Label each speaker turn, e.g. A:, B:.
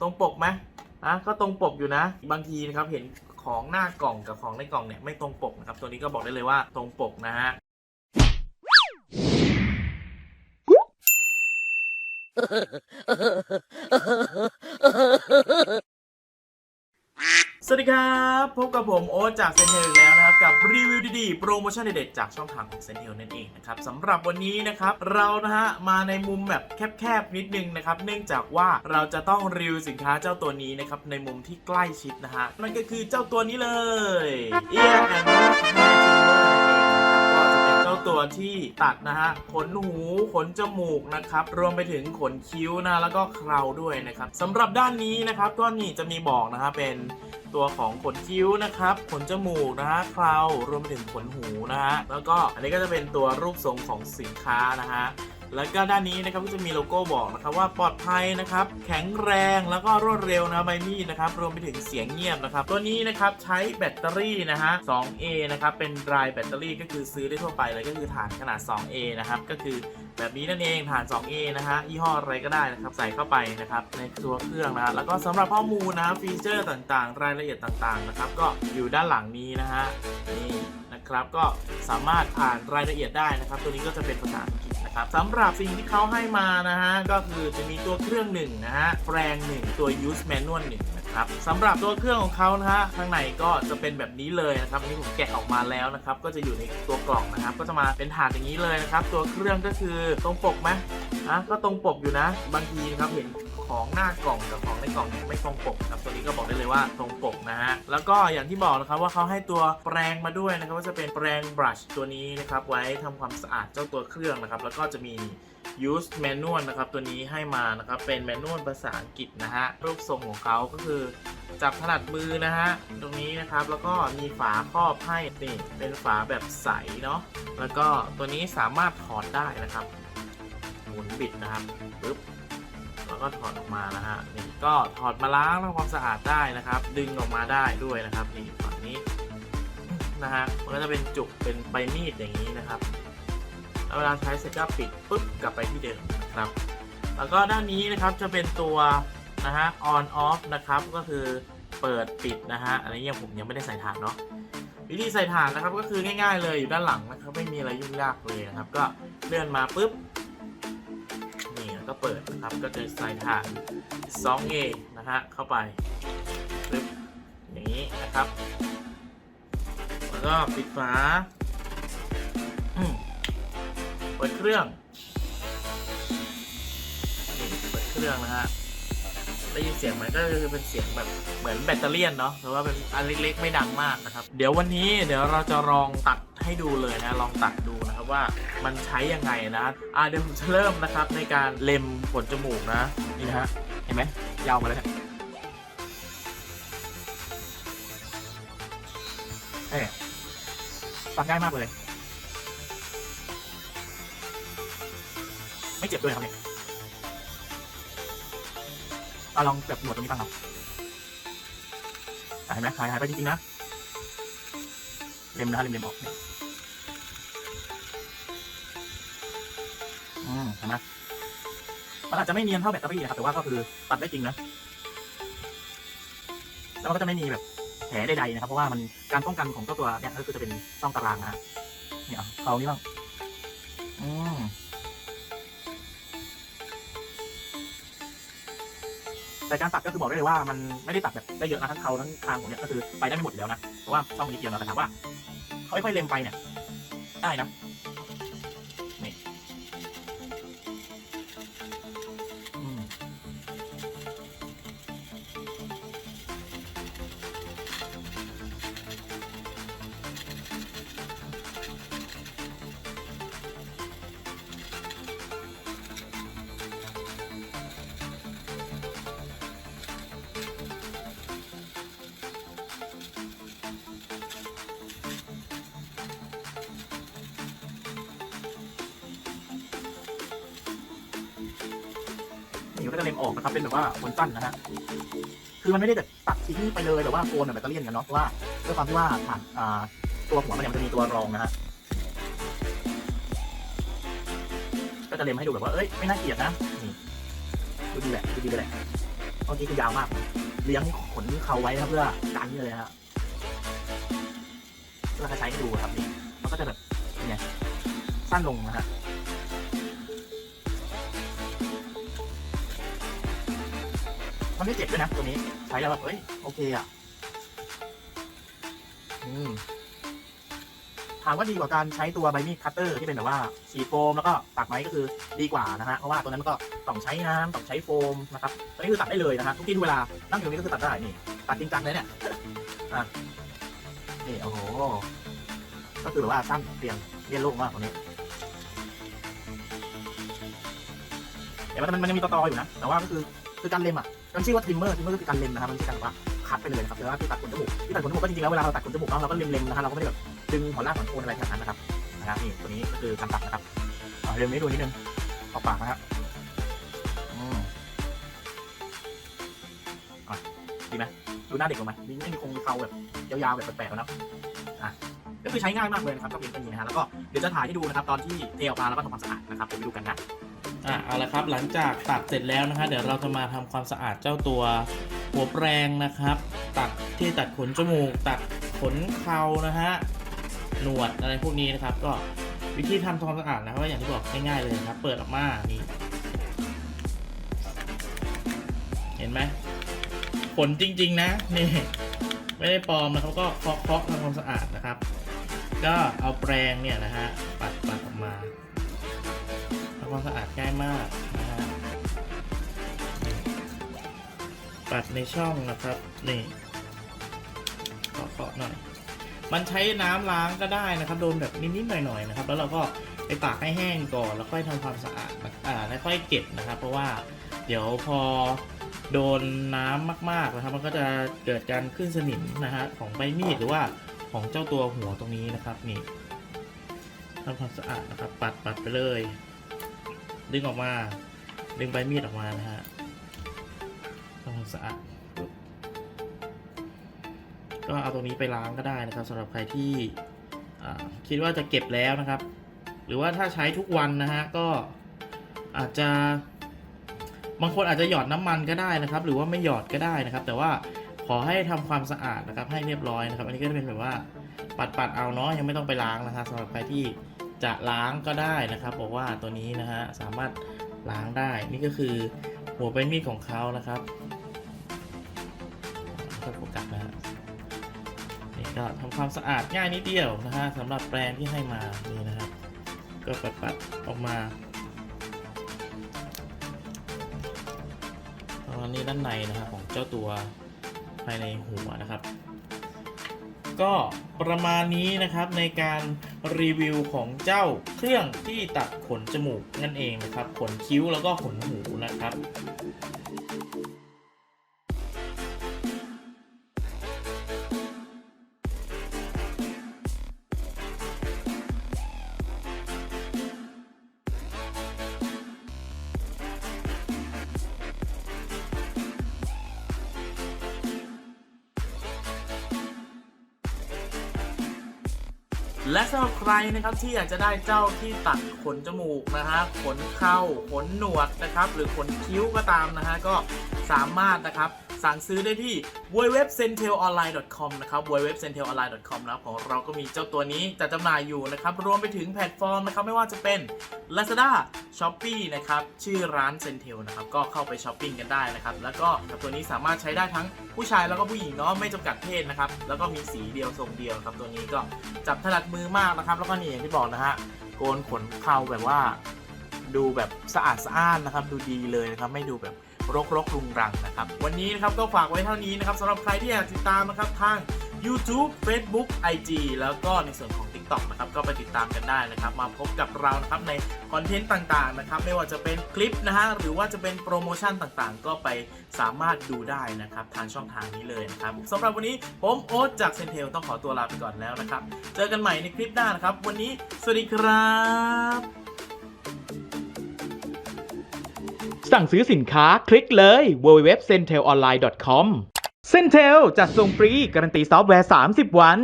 A: ตรงปกไหมอะก็ตรงปกอยู่นะ บางทีนะครับเห็นของหน้ากล่องกับของในกล่องเนี่ยไม่ตรงปกนะครับ ตัวนี้ก็บอกได้เลยว่าตรงปกนะฮะ สวัสดีครับ พบกับผมโอ๊ตจากเซนเทลอีกแล้วนะครับ กับรีวิวดีๆ โปรโมชั่นเด็ดๆจากช่องทางของเซนเทลนั่นเองนะครับสำหรับวันนี้นะครับ เรานะฮะมาในมุมแบบแคบๆ นิดนึงนะครับ เนื่องจากว่าเราจะต้องรีวิวสินค้าเจ้าตัวนี้นะครับ ในมุมที่ใกล้ชิดนะฮะนั่นก็คือเจ้าตัวนี้เลยเอียร์แอนด์ ที่ตัดนะฮะขนหู ขนจมูกนะครับรวมไปถึงขนคิ้วนะแล้วก็เคราด้วยนะครับสำหรับด้านนี้นะครับก็นี่จะมีบอกนะฮะเป็นตัวของขนคิ้วนะครับ ขนจมูกนะฮะเครารวมไปถึงขนหูนะฮะแล้วก็อันนี้ก็จะเป็นตัวรูปทรงของสินค้านะฮะ แล้วก็ด้านนี้นะครับก็จะมีโลโก้บอกนะครับว่าปลอดภัยนะครับ แข็งแรงแล้วก็รวดเร็วนะใบมีดนะครับรวมไปถึงเสียงเงียบนะครับ ตัวนี้นะครับใช้แบตเตอรี่นะฮะ 2A นะครับเป็น dry แบตเตอรี่ก็คือซื้อได้ทั่วไปเลยก็คือฐานขนาด 2A นะครับก็คือแบบนี้นั่นเองฐาน 2A นะฮะยี่ห้ออะไรก็ได้นะครับใส่เข้าไปนะครับในตัวเครื่องนะฮะแล้วก็สำหรับข้อมูลนะฟีเจอร์ต่างๆ รายละเอียดต่างๆนะครับก็อยู่ด้านหลังนี้นะฮะนี่นะครับก็สามารถอ่านรายละเอียดได้นะครับ ตัวนี้ก็จะเป็นภาษาอังกฤษ นะครับสำหรับสิ่งที่เขาให้มานะฮะก็คือจะมีตัวเครื่องหนึ่งนะฮะแปรงหนึ่งตัว use manual หนึ่งนะครับสำหรับตัวเครื่องของเขานะฮะข้างในก็จะเป็นแบบนี้เลยนะครับอันนี้ผมแกะออกมาแล้วนะครับก็จะอยู่ในตัวกล่องนะครับ ก็จะมาเป็นถาดอย่างนี้เลยนะครับ ตัวเครื่องก็คือตรงปกไหมอะก็ตรงปกอยู่นะ บางทีนะครับเห็น ของหน้ากล่องกับของในกล่องเนี่ยไม่ตรงปกครับตัวนี้ก็บอกได้เลยว่าตรงปกนะฮะแล้วก็อย่างที่บอกนะครับว่าเขาให้ตัวแปรงมาด้วยนะครับว่าจะเป็นแปรงบรัชตัวนี้นะครับไว้ทำความสะอาดเจ้าตัวเครื่องนะครับแล้วก็จะมี use manual นะครับตัวนี้ให้มานะครับเป็น manual ภาษาอังกฤษนะฮะรูปทรงของเขาก็คือจับถนัดมือนะฮะตรงนี้นะครับแล้วก็มีฝาครอบให้นี่เป็นฝาแบบใสเนาะแล้วก็ตัวนี้สามารถถอดได้นะครับ หมุนบิดนะครับปึ๊บ แล้วก็ถอดออกมานะฮะนี่ก็ถอดมาล้างทำความสะอาดได้นะครับ ดึงออกมาได้ด้วยนะครับนี่ฝั่งนี้นะฮะมันก็จะเป็นจุกเป็นใบมีดอย่างนี้นะครับแล้วเวลาใช้เสร็จก็ปิดปุ๊บกลับไปที่เดิมนะครับ แล้วก็ด้านนี้นะครับจะเป็นตัวนะฮะ on off นะครับก็คือเปิดปิดนะฮะอันนี้ยังผมยังไม่ได้ใส่ฐานเนาะวิธีใส่ฐานนะครับก็คือง่าย ๆ เลยอยู่ด้านหลังนะครับไม่มีอะไรยุ่งยากเลยนะครับ ก็เลื่อนมาปุ๊บ เปิดนะครับ ก็จะใส่ถาด 2A นะฮะเข้าไปปึ๊บอย่างนี้นะครับ แล้วก็ปิดฝาเปิดเครื่องเปิดเครื่องนะฮะ ได้ยินเสียงไหมก็คือเป็นเสียงแบบเหมือนแบตเตอรี่เนาะหรือว่าเป็นอันเล็กๆไม่ดังมากนะครับ เดี๋ยววันนี้เดี๋ยวเราจะลองตัดให้ดูเลยนะลองตัดดูนะครับว่ามันใช้ยังไงนะอ่าเดี๋ยวผมจะเริ่มนะครับในการเล็มขนจมูกนะนี่นะฮะเห็นไหมยาวมาเลยเอ๊ตัดง่ายมากเลย ไม่เจ็บด้วยครับเนี่ย อะลองแบบหนวดตรงนี้บ้างครับอะเห็นไหมหายหายไปจริงๆนะเล็มนะฮะเล็มเล็มออกเนี่ยอืมเห็นไหมมันอาจจะไม่เนียนเท่าแบตเตอรี่นะครับ แต่ว่าก็คือตัดได้จริงนะ แล้วมันก็จะไม่มีแบบแผลใดๆนะครับ เพราะว่ามันการป้องกันของเจ้าตัวเนี่ยก็คือจะเป็นช่องตารางนะฮะเนี่ยเอาเขานี่บ้าง แต่การตัดก็คือบอกได้เลยว่ามันไม่ได้ตัดแบบได้เยอะนะทั้งเขาทั้งทางผมเนี่ยก็คือไปได้ไม่หมดอยู่แล้วนะเพราะว่าช่องนี้เดียวนะแต่ถามว่าค่อยๆเล็มไปเนี่ยได้นะ นี่ก็จะเล็มออกนะครับเป็นแบบว่าขนสั้นนะฮะคือมันไม่ได้แบบตัดทิ้งไปเลยแบบว่าโกนแบบแบตเตอรี่กันเนาะเพราะว่าด้วยความที่ว่าฐานอ่าตัวหัวมันเนี่ยมันจะมีตัวรองนะฮะก็จะเล็มให้ดูแบบว่าเอ้ยไม่น่าเกลียดนะนี่ดูดีแหละดูดีไปแหละ
B: ต้นนี้คือยาวมาก เลี้ยงขนเขาไว้นะครับเพื่อกันนี่เลยฮะเพื่อใช้ให้ดูครับนี่มันก็จะแบบเนี่ยสั้นลงนะฮะ มันไม่เจ็บด้วยนะตัวนี้ ใช้แล้วแบบเอ้ยโอเคอะอืมถามว่าดีกว่าการใช้ตัวใบมีดคัตเตอร์ที่เป็นแบบว่าฉีโฟมแล้วก็ตัดไหมก็คือดีกว่านะฮะเพราะว่าตัวนั้นมันก็ต้องใช้น้ำต้องใช้โฟมนะครับตัวนี้คือตัดได้เลยนะฮะทุกที่ทุกเวลานั่งอยู่ตรงนี้ก็คือตัดได้นี่ตัดจริงจังเลยเนี่ยอะนี่โอ้โหก็คือแบบว่าสั้นเรียงเรียนโล่งมากตรงนี้เดี๋ยวมันมันยังมีตอๆอยู่นะแต่ว่าก็คือคือการเล็มอะ มันชื่อว่าทิมเมอร์ทิมเมอร์ก็คือการเล็มนะครับมันคือการแบบว่าคัดไปเลยนะครับแต่ว่าที่ตัดขนจมูกที่ตัดขนจมูกก็จริงๆแล้วเวลาเราตัดขนจมูกเนาะเราก็เล็มๆนะฮะเราก็ไม่ได้แบบดึงหัวลากหัวโคนอะไรขนาดนั้นนะครับนะครับนี่ตัวนี้ก็คือการตัดนะครับอ่าเล็มนี้ดูนิดนึงออกปากนะครับอืมดีไหมดูหน้าเด็กลงไหมนี่ไม่มีคงมีเขาแบบยาวๆแบบแปลกๆแล้วนะอะก็คือใช้ง่ายมากเลยนะครับก็เป็นแค่นี้นะฮะแล้วก็เดี๋ยวจะถ่ายให้ดูนะครับตอนที่เทออกมาแล้วก็ทำความสะอาดนะครับเดี๋ยวไปดูกันนะ
A: อะเอาละครับหลังจากตัดเสร็จแล้วนะฮะเดี๋ยวเราจะมาทำความสะอาดเจ้าตัวหัวแปรงนะครับ ตัดที่ตัดขนจมูก ตัดขนเครานะฮะหนวดอะไรพวกนี้นะครับ ก็วิธีทำความสะอาดนะครับก็อย่างที่บอกง่ายๆเลยนะครับ เปิดออกมานี่เห็นไหมขนจริง ๆ นะนี่ไม่ได้ปลอมนะครับก็เคาะเคาะทำความสะอาดนะครับ ก็เอาแปรงเนี่ยนะฮะปัด ความสะอาดง่ายมากนะฮะปัดในช่องนะครับนี่เคาะๆหน่อย มันใช้น้ำล้างก็ได้นะครับ โดนแบบนิดๆหน่อยๆนะครับ แล้วเราก็ไปตากให้แห้งก่อนแล้วค่อยทำความสะอาดนะอ่าแล้วค่อยเก็บนะครับ เพราะว่าเดี๋ยวพอโดนน้ำมากๆนะครับ มันก็จะเกิดการขึ้นสนิมนะฮะของใบมีดหรือว่าของเจ้าตัวหัวตรงนี้นะครับนี่ทำความสะอาดนะครับ ปัดปัดไปเลย ดึงออกมา ดึงใบมีดออกมานะฮะทำความสะอาดก็เอาตรงนี้ไปล้างก็ได้นะครับสำหรับใครที่คิดว่าจะเก็บแล้วนะครับ หรือว่าถ้าใช้ทุกวันนะฮะก็อาจจะบางคนอาจจะหยอดน้ำมันก็ได้นะครับ หรือว่าไม่หยอดก็ได้นะครับ แต่ว่าขอให้ทำความสะอาดนะครับให้เรียบร้อยนะครับ อันนี้ก็จะเป็นแบบว่าปัดๆเอาเนาะยังไม่ต้องไปล้างนะครับสำหรับใครที่ จะล้างก็ได้นะครับบอกว่าตัวนี้นะฮะสามารถล้างได้ นี่ก็คือหัวเป็นมีดของเขานะครับก็โฟกัสนะฮะนี่ก็ทำความสะอาดง่ายนิดเดียวนะฮะสำหรับแปรงที่ให้มานี่นะครับ ก็ปัดปัดออกมาตอนนี้ด้านในนะครับของเจ้าตัวภายในหัวนะครับ ก็ประมาณนี้นะครับในการรีวิวของเจ้าเครื่องที่ตัดขนจมูกนั่นเองนะครับ ขนคิ้วแล้วก็ขนหูนะครับ และสำหรับใครนะครับที่อยากจะได้เจ้าที่ตัดขนจมูกนะฮะขนเข่าขนหนวดนะครับ หรือขนคิ้วก็ตามนะฮะก็สามารถนะครับสั่งซื้อได้ที่ www.centelonline.com นะครับ www.centelonline.com นะครับของเราก็มีเจ้าตัวนี้จัดจำหน่ายอยู่นะครับ รวมไปถึงแพลตฟอร์มนะครับ ไม่ว่าจะเป็น Lazada Shopee นะครับชื่อร้าน Centel นะครับก็เข้าไปช้อปปิ้งกันได้นะครับแล้วก็ตัวนี้สามารถใช้ได้ทั้งผู้ชายแล้วก็ผู้หญิงเนาะไม่จำกัดเพศนะครับแล้วก็มีสีเดียวทรงเดียวครับตัวนี้ก็จับถนัดมือมากนะครับ แล้วก็นี่อย่างที่บอกนะฮะโกนขนเข่าแบบว่าดูแบบสะอาดสะอ้านนะครับ ดูดีเลยนะครับไม่ดูแบบรกรกรุงรังนะครับ วันนี้นะครับก็ฝากไว้เท่านี้นะครับสำหรับใครที่อยากติดตามนะครับทาง YouTube Facebook IG แล้วก็ในส่วนของ t o k นะครับก็ไปติดตามกันได้นะครับมาพบกับเรานะครับในคอนเทนต์ต่างๆนะครับไม่ว่าจะเป็นคลิปนะฮะหรือว่าจะเป็นโปรโมชั่นต่างๆ ก็ไปสามารถดูได้นะครับทางช่องทางนี้เลยนะครับสำหรับวันนี้ผมโอ๊ตจากเซนเทลต้องขอตัวลาไปก่อนแล้วนะครับเจอกันใหม่ในคลิปหน้านะครับ วันนี้สวัสดีครับ
C: สั่งซื้อสินค้าคลิกเลย www.centelonline.com Centel จัดส่งฟรี การันตีซอฟต์แวร์ 30 วัน